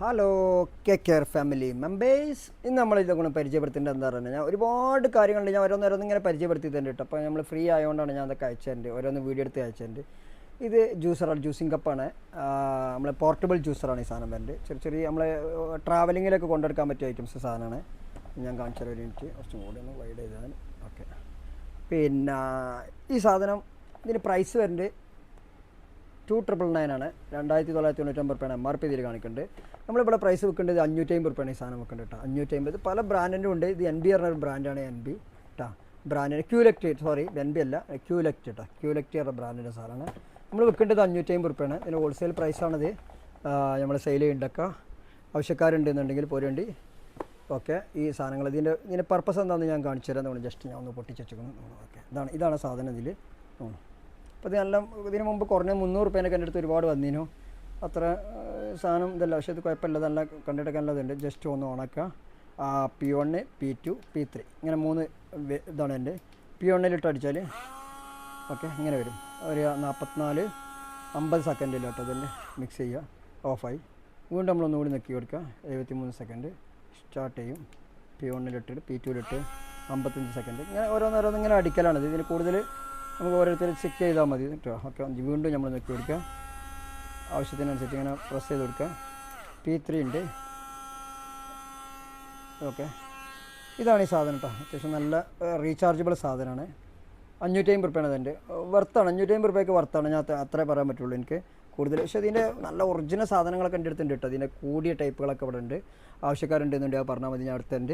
Hello K care family members ഇന്ന് നമ്മൾ ഇതൊക്കെ പരിചയപ്പെടുത്തേണ്ടത് എന്താ പറയുക ഞാൻ ഒരുപാട് കാര്യങ്ങളുണ്ട്. ഞാൻ ഓരോന്നോരോന്ന് ഇങ്ങനെ പരിചയപ്പെടുത്തി തന്നെ കേട്ടോ. അപ്പോൾ നമ്മൾ ഫ്രീ ആയതുകൊണ്ടാണ് ഞാൻ അതൊക്കെ അയച്ചതിന്റെ ഓരോന്ന് വീഡിയോ എടുത്ത് അയച്ചതിന്റെ ഇത് ജ്യൂസറാണ് ജ്യൂസിങ് കപ്പാണ് നമ്മളെ പോർട്ടബിൾ ജ്യൂസറാണ് ഈ സാധനം വരുന്നത് ചെറിയ ചെറിയ നമ്മൾ ട്രാവലിങ്ങിലൊക്കെ കൊണ്ടെടുക്കാൻ പറ്റിയ ഐറ്റംസ് സാധനമാണ്. ഞാൻ കാണിച്ചാൽ ഒരു എനിക്ക് കുറച്ചും കൂടി ഒന്ന് വൈഡ് ചെയ്താൽ ഓക്കെ പിന്നെ ഈ സാധനം ഇതിന് പ്രൈസ് വരുന്നത് ടു ട്രിപ്പിൾ നയൻ ആണ്. രണ്ടായിരത്തി തൊള്ളായിരത്തി തൊണ്ണൂറ്റൊമ്പത് റുപ്യാണ് എം ആർ പി ഇതിൽ കാണിക്കുന്നുണ്ട് നമ്മളിവിടെ പ്രൈസ് വെക്കേണ്ടത് അഞ്ഞൂറ്റമ്പത് റുപ്യാണ് ഈ സാധനം വെക്കേണ്ടത് കേട്ടോ അഞ്ഞൂറ്റമ്പത് പല ബ്രാൻഡിന്റെ ഉണ്ട്. ഇത് എൻ ബി പറഞ്ഞ ബ്രാൻഡാണ് എൻ ബി കേട്ടോ ബ്രാൻഡിന് ക്യൂലക്റ്റ് സോറി എൻ ബി അല്ല ക്യൂലക്റ്റ് കേട്ടോ ക്യൂലക്റ്റ് പറഞ്ഞ ബ്രാൻഡിന്റെ സാധനമാണ്. നമ്മൾ വെക്കേണ്ടത് അഞ്ഞൂറ്റമ്പത് റുപ്യാണ്. ഇതിന് ഹോൾസെയിൽ പ്രൈസാണിത് നമ്മൾ സെയിൽ ചെയ്യേണ്ടക്ക. ആവശ്യക്കാരുണ്ടെന്നുണ്ടെങ്കിൽ പോരേണ്ടി ഓക്കെ ഈ സാധനങ്ങൾ ഇതിന്റെ ഇതിന്റെ പർപ്പസ് എന്താണെന്ന് ഞാൻ കാണിച്ചു തരാം നമ്മൾ ജസ്റ്റ് ഞാൻ ഒന്ന് പൊട്ടിച്ചു വെച്ചേക്കുന്നു. ഓക്കെ ഇതാണ് ഇതാണ് സാധനം ഇതിൽ അപ്പോൾ ഇത് നല്ല ഇതിന് മുമ്പ് കുറഞ്ഞ മുന്നൂറ് റുപ്യേനൊക്കെ എന്റെ അടുത്ത് ഒരുപാട് വന്നിനു അത്ര സാധനം ഇതല്ല. പക്ഷേ ഇത് കുഴപ്പമില്ല. നല്ല കണ്ടെടുക്കാനുള്ളതുണ്ട് ജസ്റ്റ് ഒന്ന് ഉണക്കുക. P one P two P three ഇങ്ങനെ മൂന്ന് ഇതാണ് എന്റെ. പി വണ്ണിലിട്ട് അടിച്ചാൽ ഓക്കെ ഇങ്ങനെ വരും. ഒരു നാൽപ്പത്തിനാല് അമ്പത് സെക്കൻഡിലോട്ട് ഇതിന്റെ മിക്സ് ചെയ്യുക. ഓഫായി വീണ്ടും നമ്മളൊന്നുകൂടി നെക്കി കൊടുക്കുക. എഴുപത്തി മൂന്ന് സെക്കൻഡ്. സ്റ്റാർട്ട് ചെയ്യും. പി വണ്ണിലിട്ടിട്ട് പി ടുവിലിട്ട് അമ്പത്തഞ്ച് സെക്കൻഡ്. ഇങ്ങനെ ഓരോന്നോരോന്ന് ഇങ്ങനെ അടിക്കലാണ്. ഇത് ഇതിന് കൂടുതൽ നമുക്ക് ഓരോരുത്തർ ചെക്ക് ചെയ്താൽ മതി കേട്ടോ ഓക്കെ വീണ്ടും നമ്മൾ നെക്കി കൊടുക്കുക ആവശ്യത്തിനനുസരിച്ച് ഇങ്ങനെ പ്രസ് ചെയ്ത് കൊടുക്കുക പി ത്രീ ഉണ്ട്. ഓക്കെ. ഇതാണ് ഈ സാധനം കേട്ടോ അത്യാവശ്യം നല്ല റീചാർജബിൾ സാധനമാണ് അഞ്ഞൂറ്റി അമ്പത് റുപ്യാണ് അതിന്റെ വർത്താണ് അഞ്ഞൂറ്റി അമ്പത് റുപ്യക്ക് വർത്താണ് ഞാൻ അത്ര- പറയാൻ പറ്റുള്ളൂ എനിക്ക് കൂടുതൽ. പക്ഷേ ഇതിന്റെ നല്ല ഒറിജിനൽ സാധനങ്ങളൊക്കെ എന്റെ അടുത്തുണ്ട് കേട്ടോ അതിന്റെ കൂടിയ ടൈപ്പുകളൊക്കെ ഇവിടെ ഉണ്ട്. ആവശ്യക്കാരുണ്ടെന്നുണ്ട് അത് പറഞ്ഞാൽ മതി. ഞാൻ അടുത്തുണ്ട്.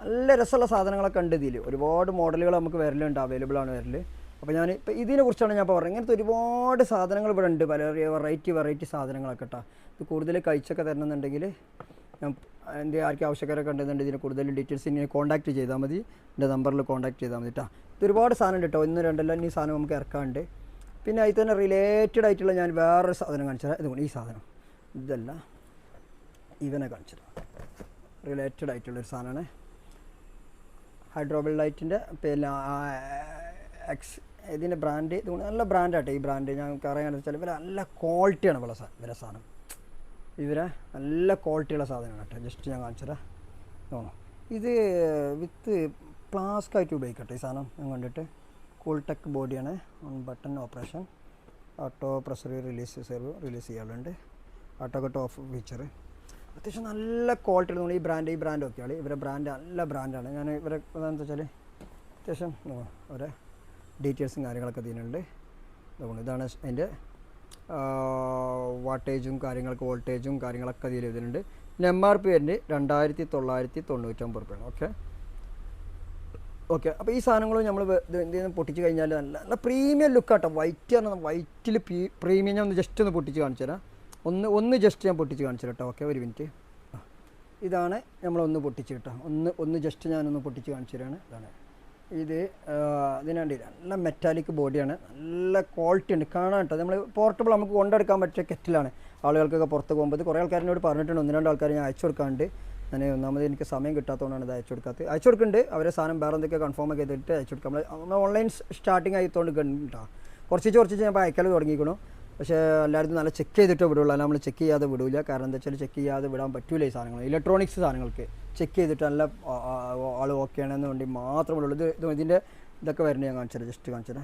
നല്ല രസമുള്ള സാധനങ്ങളൊക്കെ ഉണ്ട് ഇതിൽ. ഒരുപാട് മോഡലുകൾ നമുക്ക് വരലുണ്ട്. അവൈലബിൾ ആണ് വരൽ അപ്പോൾ ഞാൻ ഇപ്പോൾ ഇതിനെ കുറിച്ചാണ് ഞാൻ പറഞ്ഞത്. ഇങ്ങനത്തെ ഒരുപാട് സാധനങ്ങൾ ഇവിടെ ഉണ്ട്. പല വെറൈറ്റി വെറൈറ്റി സാധനങ്ങളൊക്കെ കേട്ടോ ഇത് കൂടുതൽ കഴിച്ചൊക്കെ തരണമെന്നുണ്ടെങ്കിൽ ഞാൻ എന്റെ ആർക്കും ആവശ്യക്കാരൊക്കെ ഉണ്ടെന്നുണ്ടെങ്കിൽ ഇതിന് കൂടുതൽ ഡീറ്റെയിൽസ് ഇനി കോൺടാക്ട് ചെയ്താൽ മതി. എന്റെ നമ്പറിൽ കോൺടാക്ട് ചെയ്താൽ മതി കേട്ടോ ഇത് ഒരുപാട് സാധനം ഉണ്ട് കേട്ടോ ഒന്ന് രണ്ടെല്ലാം ഈ സാധനം നമുക്ക് ഇറക്കാണ്ട്. പിന്നെ അതിൽ തന്നെ റിലേറ്റഡ് ആയിട്ടുള്ള ഞാൻ വേറൊരു സാധനം കാണിച്ചു തരാം. ഇതുകൊണ്ട് ഈ സാധനം. ഇതല്ല. ഇവനെ തരാം. റിലേറ്റഡ് ആയിട്ടുള്ളൊരു സാധനമാണ് ഹൈഡ്രോബിൾ ലൈറ്റിന്റെ പിന്നെ എക്സ് ഇതിന്റെ ബ്രാൻഡ് ഇത് നല്ല ബ്രാൻഡാട്ടെ ഈ ബ്രാൻഡ്. ഞാൻ അറിയാമെന്ന് വെച്ചാൽ ഇവരെ നല്ല ക്വാളിറ്റിയാണ് ഇവരെ സാ- ഇവരെ സാധനം. ഇവരെ നല്ല ക്വാളിറ്റിയുള്ള സാധനമാണ് കേട്ടോ. ജസ്റ്റ് ഞാൻ കാണിച്ചുതരാം. തോന്നുന്നു ഇത് വിത്ത് പ്ലാസ്റ്റിക് ആയിട്ട് ഉപയോഗിക്കട്ടെ ഈ സാധനം. ഞാൻ കണ്ടിട്ട് കൂൾ ടെക് ബോഡിയാണ് on button operation auto pressure release serve release ചെയ്യാറുണ്ട്. ഓട്ടോ കട്ട് ഓഫ് ഫീച്ചർ അത്യാവശ്യം നല്ല ക്വാളിറ്റി നമ്മൾ ഈ ബ്രാൻഡ് ഈ ബ്രാൻഡ് ഒക്കെയാണ് ഇവരെ ബ്രാൻഡ് നല്ല ബ്രാൻഡാണ്. ഞാൻ ഇവരെ എന്താണെന്ന് വെച്ചാൽ അത്യാവശ്യം അവരെ ഡീറ്റെയിൽസും കാര്യങ്ങളൊക്കെ ഇതിനുണ്ട്. അതുകൊണ്ട് ഇതാണ് അതിന്റെ വാട്ടേജും കാര്യങ്ങൾക്ക് വോൾട്ടേജും കാര്യങ്ങളൊക്കെ ഇതിൽ ഇതിലുണ്ട് പിന്നെ എം ആർ പി വരുന്നത് രണ്ടായിരത്തി തൊള്ളായിരത്തി തൊണ്ണൂറ്റൊമ്പത് റുപ്യാണ് ഓക്കെ ഓക്കെ അപ്പോൾ ഈ സാധനങ്ങൾ നമ്മൾ എന്ത് നിന്ന് പൊട്ടിച്ച് കഴിഞ്ഞാൽ നല്ല നല്ല പ്രീമിയം ലുക്കാട്ടോ വൈറ്റ് ആണ്. വൈറ്റിൽ പ്രീമിയം ഞാൻ ഒന്ന് ജസ്റ്റ് ഒന്ന് പൊട്ടിച്ച് കാണിച്ചു തരാം. ഒന്ന് ഒന്ന് ജസ്റ്റ് ഞാൻ പൊട്ടിച്ച് കാണിച്ചു കേട്ടോ ഓക്കെ ഒരു മിനിറ്റ് ഇതാണ് നമ്മളൊന്ന് പൊട്ടിച്ച് കേട്ടോ. ഒന്ന് ഒന്ന് ജസ്റ്റ് ഞാനൊന്ന് പൊട്ടിച്ച് കാണിച്ചു തരാണ്. ഇതാണ്. ഇത് ഇതിനാണ്ടി നല്ല മെറ്റാലിക് ബോഡിയാണ് നല്ല ക്വാളിറ്റി ഉണ്ട്. കാണാൻ കേട്ടോ. നമ്മൾ പോർട്ടബിൾ നമുക്ക് കൊണ്ടെടുക്കാൻ പറ്റിയ കെറ്റിലാണ്. ആളുകൾക്കൊക്കെ പുറത്ത് പോകുമ്പോൾ കുറേ ആൾക്കാരിനോട് പറഞ്ഞിട്ടുണ്ട്. ഒന്ന് രണ്ട് ആൾക്കാർ ഞാൻ അയച്ചു കൊടുക്കാണ്ട് ഞാൻ ഒന്നാമത് എനിക്ക് സമയം കിട്ടാത്തതുകൊണ്ടാണ് ഇത് അയച്ചു കൊടുക്കാത്തത്. അയച്ചു കൊടുക്കുന്നുണ്ട്. അവരെ സാധനം വേറെ എന്തൊക്കെ കൺഫേം ഒക്കെ ചെയ്തിട്ട് അയച്ചു കൊടുക്കാം. നമ്മൾ ഓൺലൈൻ സ്റ്റാർട്ടിങ് ആയിത്തോണ്ട് കേട്ടോ. കുറച്ച് കുറച്ച് ഞാൻ ഇപ്പോൾ അയക്കൽ തുടങ്ങിക്കണു. പക്ഷേ എല്ലായിടത്തും നല്ല ചെക്ക് ചെയ്തിട്ടേ വിടുള്ളൂ. അല്ല നമ്മൾ ചെക്ക് ചെയ്യാതെ വിടില്ല കാരണം എന്താ വെച്ചാൽ ചെക്ക് ചെയ്യാതെ വിടാൻ പറ്റില്ല ഈ സാധനങ്ങൾ ഇലക്ട്രോണിക്സ് സാധനങ്ങൾക്ക് ചെക്ക് ചെയ്തിട്ട് നല്ല ആൾ ഓക്കെ ആണെന്ന് വേണ്ടി മാത്രമേ ഉള്ളൂ ഇത് ഇത് ഇതിന്റെ ഇതൊക്കെ വരുന്നത് ഞാൻ കാണിച്ചത് ജസ്റ്റ് കാണിച്ചത്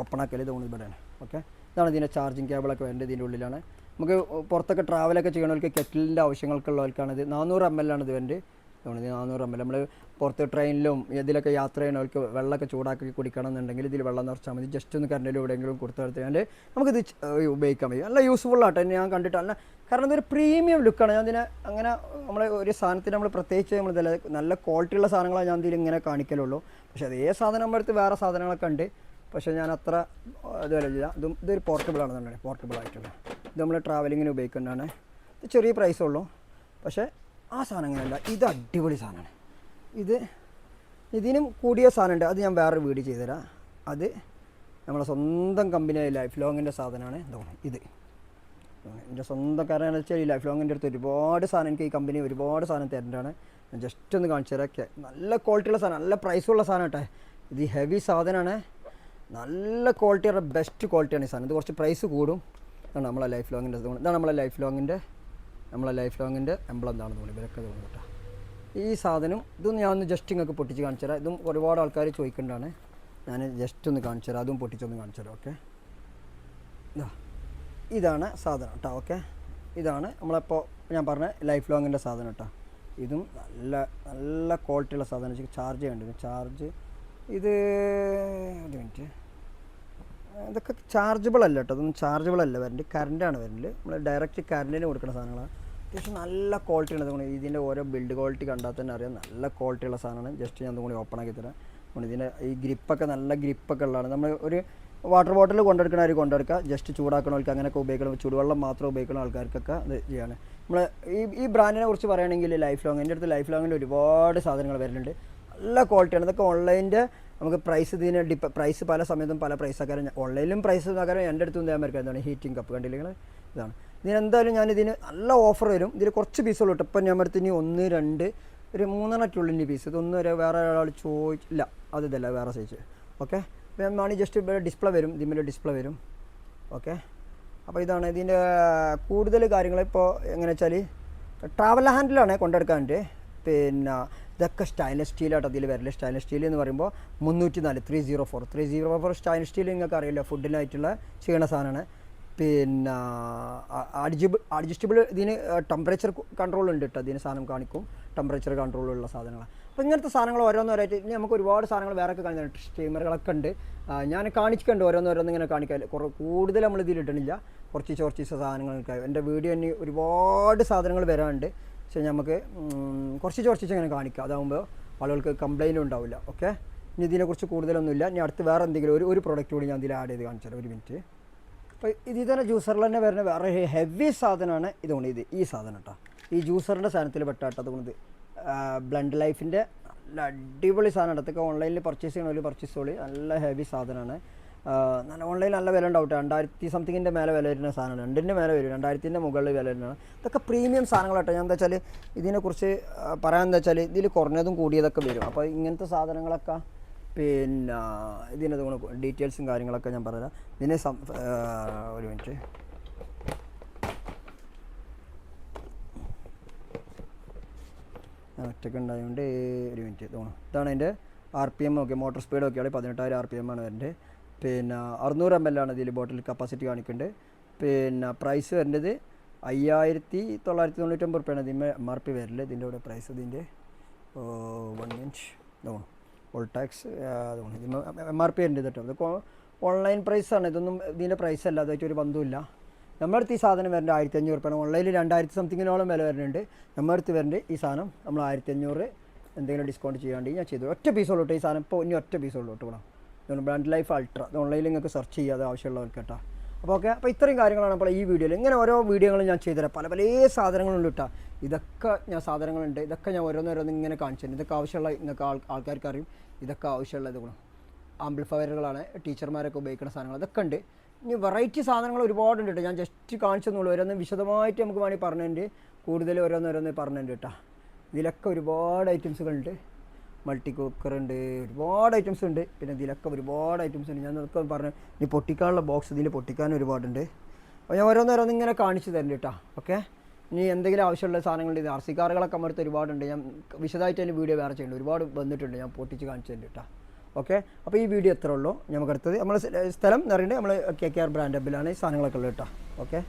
ഓപ്പൺ ആക്കൽ ഇത് ഇവിടെയാണ് ഓക്കെ ഇതാണ് ഇതിന്റെ ചാർജിങ് കേബിളൊക്കെ വരുന്നത് ഇതിന്റെ ഉള്ളിലാണ്. നമുക്ക് പുറത്തൊക്കെ ട്രാവലൊക്കെ ചെയ്യണവർക്ക് കെറ്റിലിന്റെ ആവശ്യങ്ങൾക്കുള്ളവർക്കാണ് ഇത് നാനൂറ് എം എൽ ആണ് ഇത് വേണ്ടത് ഇത് നാനൂറ് എം എൽ നമ്മൾ പുറത്ത് ട്രെയിനിലും ഇതിലൊക്കെ യാത്ര ചെയ്യണവർക്ക് വെള്ളമൊക്കെ ചൂടാക്കി കുടിക്കണം എന്നുണ്ടെങ്കിൽ ഇതിൽ വെള്ളം നിറച്ചാൽ മതി. ജസ്റ്റ് ഒന്ന് കറണ്ടിൽ എവിടെയെങ്കിലും കൊടുത്തു കഴിഞ്ഞാൽ നമുക്കിത് ഉപയോഗിക്കാൻ പറ്റും. നല്ല യൂസ്ഫുൾ ആട്ടോ. ഞാൻ കണ്ടിട്ട് കാരണം ഇതൊരു പ്രീമിയം ലുക്കാണ് ഞാൻ ഇതിനെ അങ്ങനെ നമ്മൾ ഒരു സാധനത്തിന് നമ്മൾ പ്രത്യേകിച്ച് നമ്മൾ നല്ല ക്വാളിറ്റിയുള്ള സാധനങ്ങളാണ് ഞാൻ ഇതിൽ ഇങ്ങനെ കാണിക്കലുള്ളൂ. പക്ഷേ അതേ സാധനം നമ്മുടെ അടുത്ത് വേറെ സാധനങ്ങളൊക്കെ ഉണ്ട്. പക്ഷേ ഞാൻ അത്ര ഇതുവരെ ഇല്ല. ഇതും ഇതൊരു പോർട്ടബിൾ ആണെന്നുണ്ടെങ്കിൽ പോർട്ടബിൾ ആയിട്ടുള്ളത് ഇത് നമ്മൾ ട്രാവലിങ്ങിന് ഉപയോഗിക്കുന്നതാണ്. ഇത് ചെറിയ പ്രൈസേ ഉള്ളൂ. പക്ഷേ ആ സാധനം അങ്ങനെയല്ല ഇത് അടിപൊളി സാധനമാണ് ഇത് ഇതിനും കൂടിയ സാധനമുണ്ട്. അത് ഞാൻ വേറെ വീഡിയോ ചെയ്തുതരാം. അത് നമ്മളെ സ്വന്തം കമ്പനിയായ ലൈഫ് ലോങ്ങിന്റെ സാധനമാണ്. എന്താണ് ഇത്. എന്റെ സ്വന്തം കാരണം എന്ന് വെച്ചാൽ ഈ ലൈഫ് ലോങ്ങിന്റെ അടുത്ത് ഒരുപാട് സാധനം എനിക്ക് ഈ കമ്പനി ഒരുപാട് സാധനം തരേണ്ടതാണ്. ഞാൻ ജസ്റ്റ് ഒന്ന് കാണിച്ചു തരാം. നല്ല ക്വാളിറ്റിയുള്ള സാധനം നല്ല പ്രൈസുള്ള സാധനം കേട്ടെ. ഇത് ഹെവി സാധനമാണ് നല്ല ക്വാളിറ്റിയുടെ ബെസ്റ്റ് ക്വാളിറ്റിയാണ് ഈ സാധനം. ഇത് കുറച്ച് പ്രൈസ് കൂടും. ഇതാണ് നമ്മളെ ലൈഫ് ലോങ്ങിന്റെ ഇതാണ് നമ്മളെ ലൈഫ് ലോങ്ങിന്റെ നമ്മളെ ലൈഫ് ലോങ്ങിന്റെ എംബ്ലം എന്താണെന്ന് തോന്നി. ഇവരൊക്കെ തോന്നി കേട്ടോ ഈ സാധനം ഇതൊന്ന് ഞാൻ ഒന്ന് ജസ്റ്റ് നിങ്ങൾക്ക് പൊട്ടിച്ച് കാണിച്ചു തരാം. ഇതും ഒരുപാട് ആൾക്കാർ ചോദിക്കേണ്ടതാണ് ഞാൻ ജസ്റ്റ് ഒന്ന് കാണിച്ചു തരാം. അതും പൊട്ടിച്ചൊന്ന് കാണിച്ചു തരാം ഓക്കെ ഇതാ. ഇതാണ് സാധനം കേട്ടോ ഓക്കെ ഇതാണ് നമ്മളിപ്പോൾ ഞാൻ പറഞ്ഞ ലൈഫ് ലോങ്ങിന്റെ സാധനം കേട്ടോ ഇതും നല്ല നല്ല ക്വാളിറ്റിയുള്ള സാധനം. ചാർജ് ചെയ്യേണ്ടത് ചാർജ് ഇത് ഒരു മിനിറ്റ് ഇതൊക്കെ ചാർജബിൾ അല്ല കേട്ടോ ഇതൊന്നും ചാർജബിൾ അല്ല. വരണ്ട് കറണ്ടാണ് വരണ്ട്. നമ്മൾ ഡയറക്റ്റ് കറണ്ടിന് കൊടുക്കുന്ന സാധനങ്ങളാണ് അത്യാവശ്യം നല്ല ക്വാളിറ്റി ഉണ്ട് അതുകൊണ്ട് ഇതിന്റെ ഓരോ ബിൽഡ് ക്വാളിറ്റി കണ്ടാൽ തന്നെ അറിയാം. നല്ല ക്വാളിറ്റി ഉള്ള സാധനമാണ്. ജസ്റ്റ് ഞാൻ കൂടി ഓപ്പൺ ആക്കി തരാം. അതുകൊണ്ട് ഇതിന്റെ ഈ ഗ്രിപ്പൊക്കെ നല്ല ഗ്രിപ്പൊക്കെ ഉള്ളതാണ്. നമ്മൾ ഒരു വാട്ടർ ബോട്ടിൽ കൊണ്ടെടുക്കണവർ കൊണ്ടെടുക്കുക ജസ്റ്റ് ചൂടാക്കണവർക്ക് അങ്ങനെയൊക്കെ ഉപയോഗിക്കണം. ചൂടുവെള്ളം മാത്രം ഉപയോഗിക്കുന്ന ആൾക്കാർക്കൊക്കെ അത് ചെയ്യാണ്. നമ്മൾ ഈ ഈ ബ്രാൻഡിനെ കുറിച്ച് പറയുകയാണെങ്കിൽ ലൈഫ് ലോങ് എന്റെ അടുത്ത് ലൈഫ് ലോങ്ങിന്റെ ഒരുപാട് സാധനങ്ങൾ വരുന്നുണ്ട്. നല്ല ക്വാളിറ്റിയാണ് ഇതൊക്കെ ഓൺലൈന്റെ നമുക്ക് പ്രൈസ് ഇതിന് ഡിപ്പ പ്രൈസ് പല സമയത്തും പല പ്രൈസ് ആക്കാരം. ഓൺലൈനിലും പ്രൈസ് ആക്കാരം. എന്റെ അടുത്തും നിന്ന് മാർക്ക് എന്താണ് ഹീറ്റിംഗ് കപ്പ് കണ്ടില്ല ഇതാണ്. ഇതിന് എന്തായാലും ഞാൻ ഇതിന് നല്ല ഓഫർ വരും. ഇതിൽ കുറച്ച് പീസുകൾ കിട്ടും ഇപ്പം ഞാൻ അടുത്ത് ഒന്ന് രണ്ട് ഒരു മൂന്നെണ്ണറ്റുള്ളിന്റെ പീസ് ഇതൊന്നും ഒരു വേറെ ഒരാൾ ചോദിച്ചില്ല. അത് ഇതല്ല വേറെ സൈസ് ഓക്കെ മണി ജസ്റ്റ് ഇവിടെ ഡിസ്പ്ലേ വരും. ഇതിന്റെ ഡിസ്പ്ലേ വരും. ഓക്കെ അപ്പോൾ ഇതാണ് ഇതിന്റെ കൂടുതൽ കാര്യങ്ങൾ. ഇപ്പോൾ എങ്ങനെ വെച്ചാൽ ട്രാവൽ ഹാൻഡിലാണ് കൊണ്ടെടുക്കാനുണ്ട്. പിന്നെ ഇതൊക്കെ സ്റ്റൈൻലെസ് സ്റ്റീലായിട്ട് അതിൽ വരില്ല സ്റ്റൈൻലെസ് സ്റ്റീൽ എന്ന് പറയുമ്പോൾ മുന്നൂറ്റി നാല് three zero four three zero four stainless steel നിങ്ങൾക്ക് അറിയില്ല. ഫുഡിനായിട്ടുള്ള ചെയ്യണ സാധനമാണ് പിന്നെ അഡ്ജബിൾ അഡ്ജസ്റ്റബിൾ ഇതിന് ടെമ്പറേച്ചർ കൺട്രോൾ ഉണ്ട് കേട്ടോ ഇതിന് സാധനം കാണിക്കും. ടെമ്പറേച്ചർ കൺട്രോൾ ഉള്ള സാധനങ്ങളാണ് അപ്പോൾ ഇങ്ങനത്തെ സാധനങ്ങൾ ഓരോന്നോരായിട്ട് ഇനി നമുക്ക് ഒരുപാട് സാധനങ്ങൾ വേറെ ഒക്കെ കാണിക്കുന്നുണ്ട് സ്റ്റീമറുകളൊക്കെ ഉണ്ട്. ഞാൻ കാണിച്ചിട്ടുണ്ട് ഓരോന്നോരോന്ന് ഇങ്ങനെ കാണിക്കാൻ. കുറേ കൂടുതൽ നമ്മൾ ഇതിൽ ഇടണില്ല കുറച്ച് കുറച്ച് സാധനങ്ങൾക്ക് എന്റെ വീഡിയോ തന്നെ ഒരുപാട് സാധനങ്ങൾ വരാനുണ്ട്. പക്ഷേ നമുക്ക് കുറച്ച് കുറച്ച് ഇങ്ങനെ കാണിക്കുക അതാകുമ്പോൾ ആളുകൾക്ക് കംപ്ലൈന്റ് ഉണ്ടാവില്ല. ഓക്കെ ഇനി ഇതിനെക്കുറിച്ച് കൂടുതലൊന്നുമില്ല. ഇനി അടുത്ത് വേറെ എന്തെങ്കിലും ഒരു ഒരു പ്രൊഡക്റ്റ് കൂടി ഞാൻ ഇതിൽ ആഡ് ചെയ്ത് കാണിച്ചു തരാം. ഒരു മിനിറ്റ് അപ്പോൾ ഇതിൽ തന്നെ ജ്യൂസറിൽ തന്നെ വരുന്ന വേറെ ഹെവി സാധനമാണ് ഇതുകൊണ്ട് ഇത് ഈ സാധനം കേട്ടോ ഈ ജ്യൂസറിന്റെ സാധനത്തിൽ പെട്ടാട്ടോ അതുകൊണ്ട് ബ്ലണ്ട് ലൈഫിന്റെ നല്ല അടിപൊളി സാധനം അതൊക്കെ ഓൺലൈനിൽ പർച്ചേസ് ചെയ്യണമെങ്കിൽ പർച്ചേസ് ഉള്ളി നല്ല ഹെവി സാധനമാണ്. നല്ല ഓൺലൈനിൽ നല്ല വില ഉണ്ടാവും രണ്ടായിരത്തി സംതിങ്ങിന്റെ മേലെ വില വരുന്ന സാധനമാണ്. രണ്ടിന്റെ മേലെ വരും. രണ്ടായിരത്തിന്റെ മുകളിൽ വില വരുന്നതാണ്. ഇതൊക്കെ പ്രീമിയം സാധനങ്ങളാട്ടോ ഞാൻ എന്താ വെച്ചാൽ ഇതിനെക്കുറിച്ച് പറയാൻ എന്താ വെച്ചാൽ ഇതിൽ കുറഞ്ഞതും കൂടിയതൊക്കെ വരും. അപ്പോൾ ഇങ്ങനത്തെ സാധനങ്ങളൊക്കെ പിന്നെ ഇതിന്റെ ഡീറ്റെയിൽസും കാര്യങ്ങളൊക്കെ ഞാൻ പറഞ്ഞുതരാം. ഇതിനെ ഒരു മിനിറ്റ് ഒറ്റയ്ക്ക് ഉണ്ടായതുകൊണ്ട് ഒരു മിനിറ്റ് തോന്നുന്നു ഇതാണ് അതിന്റെ ആർ പി എം ഒക്കെ. മോട്ടോർ സ്പീഡ് ഒക്കെ പതിനെട്ടായിരം ആർ പി എം ആണ് വരുന്നത് പിന്നെ അറുന്നൂറ് എം എൽ ആണ് ഇതിൽ ബോട്ടിൽ കപ്പാസിറ്റി കാണിക്കുന്നുണ്ട് പിന്നെ പ്രൈസ് വരേണ്ടത് അയ്യായിരത്തി തൊള്ളായിരത്തി തൊണ്ണൂറ്റൊമ്പത് റുപ്യാണ് ഇതിന്റെ എം ആർ പി വരൽ ഇതിന്റെ കൂടെ പ്രൈസ് ഇതിന്റെ വൺ ഇഞ്ച് തോന്നും all tax M R P വരേണ്ടത് കേട്ടോ. ഇതൊക്കെ ഓൺലൈൻ പ്രൈസാണ് ഇതൊന്നും ഇതിന്റെ പ്രൈസ് അല്ല. അതായിട്ട് ഒരു ബന്ധമില്ല നമ്മുടെ അടുത്ത് ഈ സാധനം വരേണ്ട. ആയിരത്തി അഞ്ഞൂറ് റുപ്യാണ് ഓൺലൈനിൽ രണ്ടായിരത്തി സംതിങ്ങിനോളം വില വരുന്നുണ്ട് നമ്മുടെ അടുത്ത് വരുന്നുണ്ട് ഈ സാധനം. നമ്മൾ ആയിരത്തി അഞ്ഞൂറ് എന്തെങ്കിലും ഡിസ്കൗണ്ട് ചെയ്യാണ്ട് ഞാൻ ചെയ്തു. ഒറ്റ പീസുള്ളൂ ഈ സാധനം. ഇപ്പോൾ ഇനി ഒറ്റ പീസുള്ളൂ കേട്ടോ ഇതാണ് ബ്രാൻഡ് ലൈഫ് അൾട്ര ഇത് ഓൺലൈനിൽ നിങ്ങൾക്ക് സെർച്ച് ചെയ്യാതെ ആവശ്യമുള്ളവർക്ക് കേട്ടോ. അപ്പോൾ ഓക്കെ അപ്പോൾ ഇത്രയും കാര്യങ്ങളാണ് അപ്പോൾ ഈ വീഡിയോയിൽ ഇങ്ങനെ ഓരോ വീഡിയോകളും ഞാൻ ചെയ്തുതരാം. പല പല സാധനങ്ങളുണ്ട് കേട്ടോ. ഇതൊക്കെ ഞാൻ സാധനങ്ങളുണ്ട്. ഇതൊക്കെ ഞാൻ ഓരോന്നോരോന്ന് ഇങ്ങനെ കാണിച്ചിട്ടുണ്ട് ഇതൊക്കെ ആവശ്യമുള്ള നിങ്ങൾക്ക് ആൾ ആൾക്കാർക്ക് അറിയും. ഇതൊക്കെ ആവശ്യമുള്ള ഇത് ഗുണം. ആംപ്ലിഫയറുകളാണ് ടീച്ചർമാരൊക്കെ ഉപയോഗിക്കുന്ന സാധനങ്ങൾ. അതൊക്കെ ഉണ്ട്. ഇനി വെറൈറ്റി സാധനങ്ങൾ ഒരുപാടുണ്ട് കേട്ടോ. ഞാൻ ജസ്റ്റ് കാണിച്ചെന്നുള്ളൂ ഓരോന്ന് വിശദമായിട്ട് നമുക്ക് വേണമെങ്കിൽ പറഞ്ഞിട്ടുണ്ട്. കൂടുതൽ ഓരോന്നോരോന്ന് പറഞ്ഞിട്ടുണ്ട് കേട്ടോ. ഇതിലൊക്കെ ഒരുപാട് ഐറ്റംസുകളുണ്ട് മൾട്ടി കുക്കർ ഉണ്ട് ഒരുപാട് ഐറ്റംസ് ഉണ്ട്. പിന്നെ ഇതിലൊക്കെ ഒരുപാട് ഐറ്റംസ് ഉണ്ട്. ഞാൻ നിനക്ക് പറഞ്ഞു ഇനി പൊട്ടിക്കാനുള്ള ബോക്സ് ഇതിൽ പൊട്ടിക്കാൻ ഒരുപാടുണ്ട്. അപ്പോൾ ഞാൻ ഓരോന്നോരോന്ന് ഇങ്ങനെ കാണിച്ചു തരുന്നുണ്ട് കേട്ടോ ഓക്കെ ഇനി എന്തെങ്കിലും ആവശ്യമുള്ള സാധനങ്ങളുണ്ട്. ഇത് ആർ സി കാറുകളൊക്കെ നമ്മുടെ ഒരുപാടുണ്ട്. ഞാൻ വിശദമായിട്ട് അതിന്റെ വീഡിയോ വേറെ ചെയ്യുന്നുണ്ട്. ഒരുപാട് വന്നിട്ടുണ്ട്. ഞാൻ പൊട്ടിച്ച് കാണിച്ചു തരുന്നുണ്ട് കേട്ടോ ഓക്കെ അപ്പോൾ ഈ വീഡിയോ എത്ര ഉള്ളൂ. നമുക്ക് അടുത്തത് നമ്മൾ സ്ഥലം എന്ന് പറയുന്നത് നമ്മൾ കെ കെ ആർ ബ്രാൻഡ് ഹബിലാണ് ഈ സാധനങ്ങളൊക്കെ ഉള്ളത് കേട്ടോ ഓക്കെ